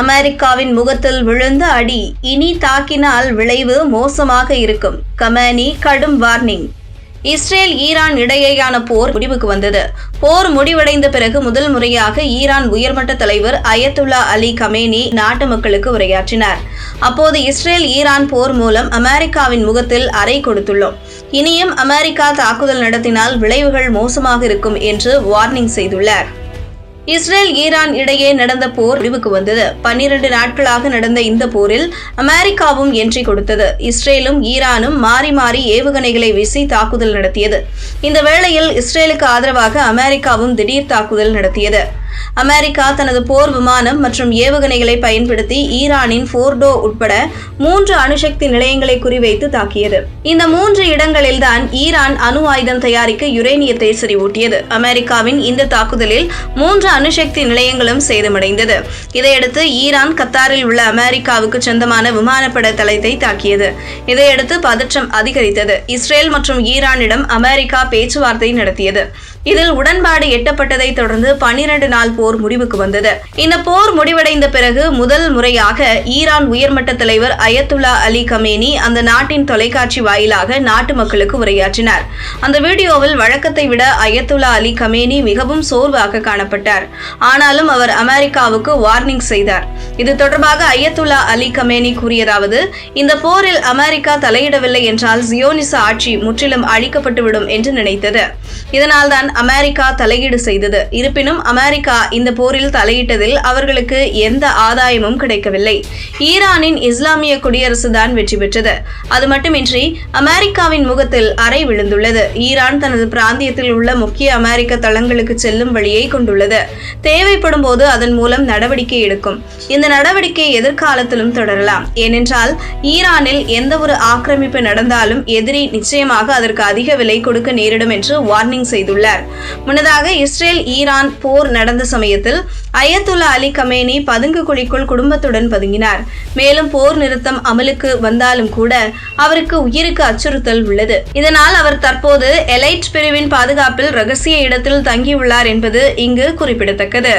அமெரிக்காவின் முகத்தில் விழுந்த அடி இனி தாக்கினால் விளைவு மோசமாக இருக்கும். கமேனி கடும் வார்னிங். இஸ்ரேல் ஈரான் இடையேயான போர் முடிவுக்கு வந்தது. போர் முடிவடைந்த பிறகு முதல் முறையாக ஈரான் உயர்மட்ட தலைவர் அயத்துல்லா அலி கமேனி நாட்டு மக்களுக்கு உரையாற்றினார். அப்போது இஸ்ரேல் ஈரான் போர் மூலம் அமெரிக்காவின் முகத்தில் அறை கொடுத்துள்ளோம். இனியும் அமெரிக்கா தாக்குதல் நடத்தினால் விளைவுகள் மோசமாக இருக்கும் என்று வார்னிங் செய்துள்ளார். இஸ்ரேல் ஈரான் இடையே நடந்த போர் முடிவுக்கு வந்தது. பன்னிரண்டு நாட்களாக நடந்த இந்த போரில் அமெரிக்காவும் என்ட்ரி கொடுத்தது. இஸ்ரேலும் ஈரானும் மாறி மாறி ஏவுகணைகளை வீசி தாக்குதல் நடத்தியது. இந்த வேளையில் இஸ்ரேலுக்கு ஆதரவாக அமெரிக்காவும் திடீர் தாக்குதல் நடத்தியது. அமெரிக்கா தனது போர் விமானம் மற்றும் ஏவுகணைகளை பயன்படுத்தி ஈரானின் போர்டோ உட்பட மூன்று அணுசக்தி நிலையங்களை குறிவைத்து தாக்கியது. இந்த மூன்று இடங்களில்தான் ஈரான் அணு ஆயுதம் தயாரிக்க யுரேனியத்தை செறிவூட்டியது. அமெரிக்காவின் இந்த தாக்குதலில் மூன்று அணுசக்தி நிலையங்களும் சேதமடைந்தது. இதையடுத்து ஈரான் கத்தாரில் உள்ள அமெரிக்காவுக்கு சொந்தமான விமானப்பட தளத்தை தாக்கியது. இதையடுத்து பதற்றம் அதிகரித்தது. இஸ்ரேல் மற்றும் ஈரானிடம் அமெரிக்கா பேச்சுவார்த்தை நடத்தியது. இதில் உடன்பாடு எட்டப்பட்டதை தொடர்ந்து பனிரண்டு நாள் போர் முடிவுக்கு வந்தது. இந்த போர் முடிவடைந்த பிறகு முதல் முறையாக ஈரான் உயர்மட்ட தலைவர் அயத்துல்லா அலி கமேனி அந்த நாட்டின் தொலைக்காட்சி வாயிலாக நாட்டு மக்களுக்கு உரையாற்றினார். அந்த வீடியோவில் வழக்கத்தை விட அயத்துல்லா அலி கமேனி மிகவும் சோர்வாக காணப்பட்டார். ஆனாலும் அவர் அமெரிக்காவுக்கு வார்னிங் செய்தார். இது தொடர்பாக அயத்துல்லா அலி கமேனி கூறியதாவது இந்த போரில் அமெரிக்கா தலையிடவில்லை என்றால் ஜியோனிச ஆட்சி முற்றிலும் அழிக்கப்பட்டுவிடும் என்று நினைத்தது. இதனால்தான் அமெரிக்கா தலையீடு செய்தது. இருப்பினும் அமெரிக்கா அமெரிக்கா இந்த போரில் தலையிட்டதில் அவர்களுக்கு எந்த ஆதாயமும் கிடைக்கவில்லை. ஈரானின் இஸ்லாமிய குடியரசு தான் வெற்றி பெற்றது. அது மட்டுமின்றி அமெரிக்காவின் முகத்தில் அறை விழுந்துள்ளது. ஈரான் தனது பிராந்தியத்தில் உள்ள முக்கிய அமெரிக்க தளங்களுக்கு செல்லும் வழியை கொண்டுள்ளது. தேவைப்படும் போது அதன் மூலம் நடவடிக்கை எடுக்கும். இந்த நடவடிக்கை எதிர்காலத்திலும் தொடரலாம். ஏனென்றால் ஈரானில் எந்த ஒரு ஆக்கிரமிப்பு நடந்தாலும் எதிரி நிச்சயமாக அதற்கு அதிக விலை கொடுக்க நேரிடும் என்று வார்னிங் செய்துள்ளார். முன்னதாக இஸ்ரேல் ஈரான் போர் நடந்த நடந்த சமயத்தில் அயத்துல்லா அலி கமேனி பதுங்கு குழிக்குள் குடும்பத்துடன் பதுங்கினார். மேலும் போர் நிறுத்தம் அமலுக்கு வந்தாலும் கூட அவருக்கு உயிருக்கு அச்சுறுத்தல் உள்ளது. இதனால் அவர் தற்போது எலைட் பிரிவின் பாதுகாப்பில் ரகசிய இடத்தில் தங்கியுள்ளார் என்பது இங்கு குறிப்பிடத்தக்கது.